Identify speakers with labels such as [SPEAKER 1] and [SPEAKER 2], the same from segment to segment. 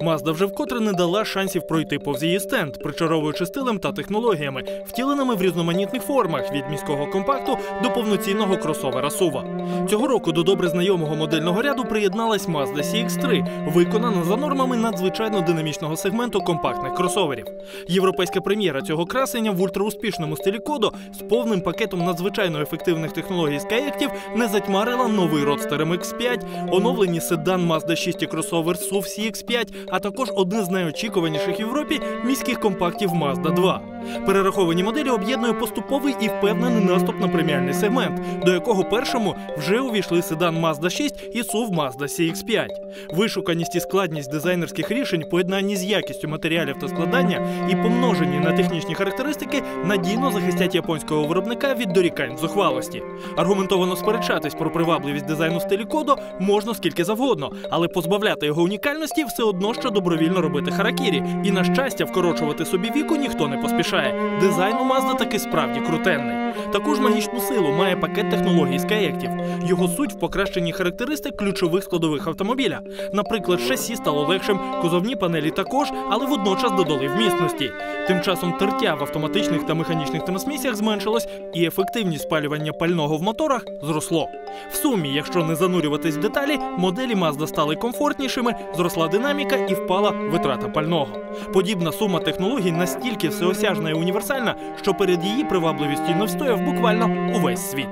[SPEAKER 1] Mazda вже вкотре не дала шансів пройти повз її стенд, причаровуючи стилем та технологіями, втіленими в різноманітних формах від міського компакту до повноцінного кросовера SUV. Цього року до добре знайомого модельного ряду приєдналась Mazda CX-3, виконана за нормами надзвичайно динамічного сегменту компактних кросоверів. Європейська прем'єра цього красення в ультрауспішному стилі кодо з повним пакетом надзвичайно ефективних технологій з каєктів не затьмарила новий Roadster MX-5, оновлені седан Mazda 6 і кросовер SUV CX-5, а також один з найочікуваніших в Європі міських компактів Mazda 2. Перераховані моделі об'єднує поступовий і впевнений наступ на преміальний сегмент, до якого першому вже увійшли седан Mazda 6 і SUV Mazda CX-5. Вишуканість і складність дизайнерських рішень, поєднанні з якістю матеріалів та складання і помножені на технічні характеристики надійно захистять японського виробника від дорікань зухвалості. Аргументовано сперечатись про привабливість дизайну стилі кодо можна скільки завгодно, але позбавляти його унікальності все одно що добровільно робити харакірі. І на щастя, вкорочувати собі віку ніхто не поспішає. Дизайн у Mazda таки справді крутенний. Таку ж магічну силу має пакет технологій каєктів. Його суть в покращенні характеристик ключових складових автомобіля. Наприклад, шасі стало легшим, кузовні панелі також, але водночас додали вмісності. Тим часом тертя в автоматичних та механічних трансмісіях зменшилось, і ефективність спалювання пального в моторах зросло. В сумі, якщо не занурюватись в деталі, моделі Mazda стали комфортнішими, зросла динаміка і впала витрата пального. Подібна сума технологій настільки всеосяжна і універсальна, що перед її привабливістю не встояв буквально увесь світ.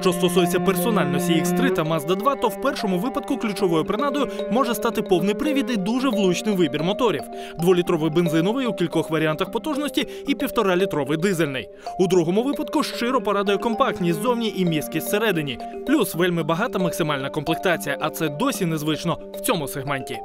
[SPEAKER 1] Що стосується персонально CX-3 та Mazda 2, то в першому випадку ключовою принадою може стати повний привід і дуже влучний вибір моторів: дволітровий бензиновий у кількох варіантах потужності і півторалітровий дизельний. У другому випадку щиро порадує компактність ззовні і міськість всередині. Плюс вельми багата максимальна комплектація, а це досі незвично в цьому сегменті.